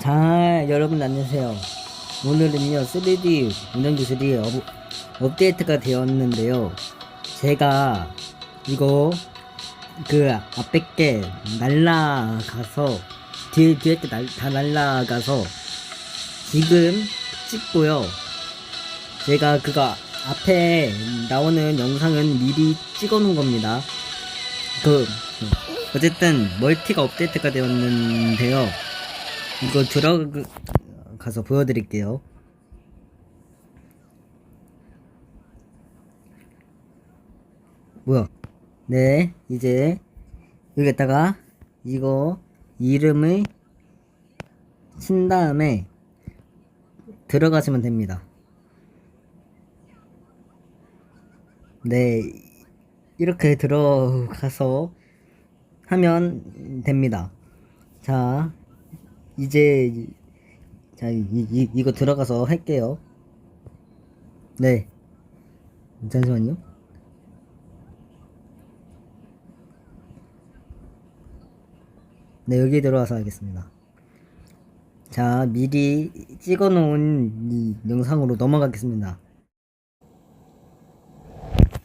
자, 여러분 안녕하세요. 오늘은요, 3D 운영 기술이 업, 업데이트가 되었는데요. 제가 이거 그 앞에 게 날라가서 뒤에 뒤에 게 날, 다 날라가서 지금 찍고요. 제가 그거 앞에 나오는 영상은 미리 찍어 놓은 겁니다. 그 어쨌든 멀티가 업데이트가 되었는데요. 이거 들어가서 보여드릴게요. 뭐야? 네, 이제 여기다가 이거 이름을 친 다음에 들어가시면 됩니다. 네, 이렇게 들어가서 하면 됩니다. 자, 이제 자, 이, 이, 이거 들어가서 할게요. 네. 잠시만요. 네, 여기 들어와서 하겠습니다. 자, 미리 찍어 놓은 이 영상으로 넘어가겠습니다.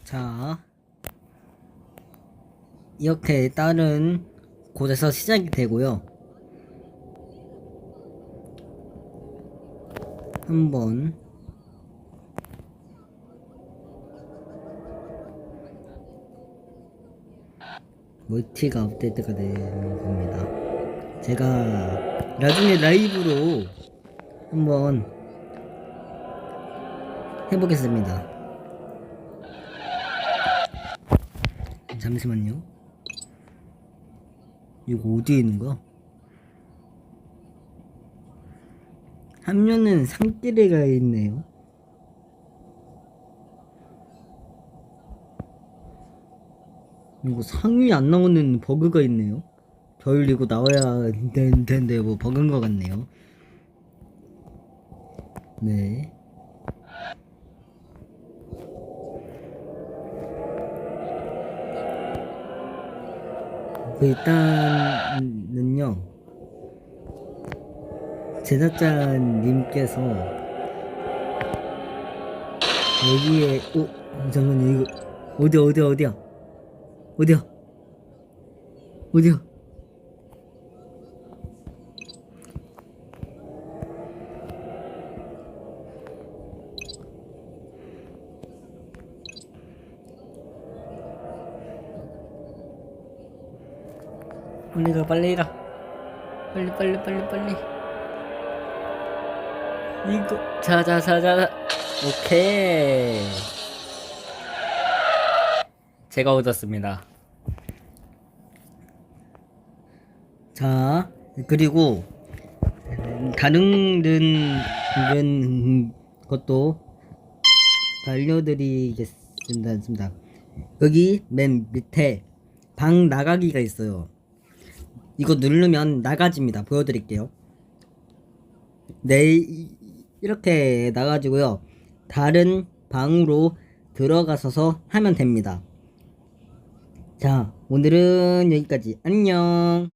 자, 이렇게 다른 곳에서 시작이 되고요. 한번 멀티가 업데이트가 되는 겁니다. 제가 나중에 라이브로 한번 해보겠습니다. 잠시만요. 이거 어디에 있는 거야? 화면은 상태가 있네요. 이거 상위 안 나오는 버그가 있네요. 별 이거 나와야 된 텐데 뭐 버그인 것 같네요. 네. 그 일단은요. 제작자님께서 여기에 오 잠깐만 이거 어디야 어디야 어디야? 어디야? 어디야? 빨리 가 빨리 가. 빨리 빨리 빨리 빨리 이거. 자자 자자. 오케이. 제가 얻었습니다. 자 그리고 다른 다른 것도 알려드리겠습니다. 여기 맨 밑에 방 나가기가 있어요. 이거 누르면 나가집니다. 보여드릴게요. 네, 이- 이렇게 나가지고요. 다른 방으로 들어가서서 하면 됩니다. 자, 오늘은 여기까지. 안녕.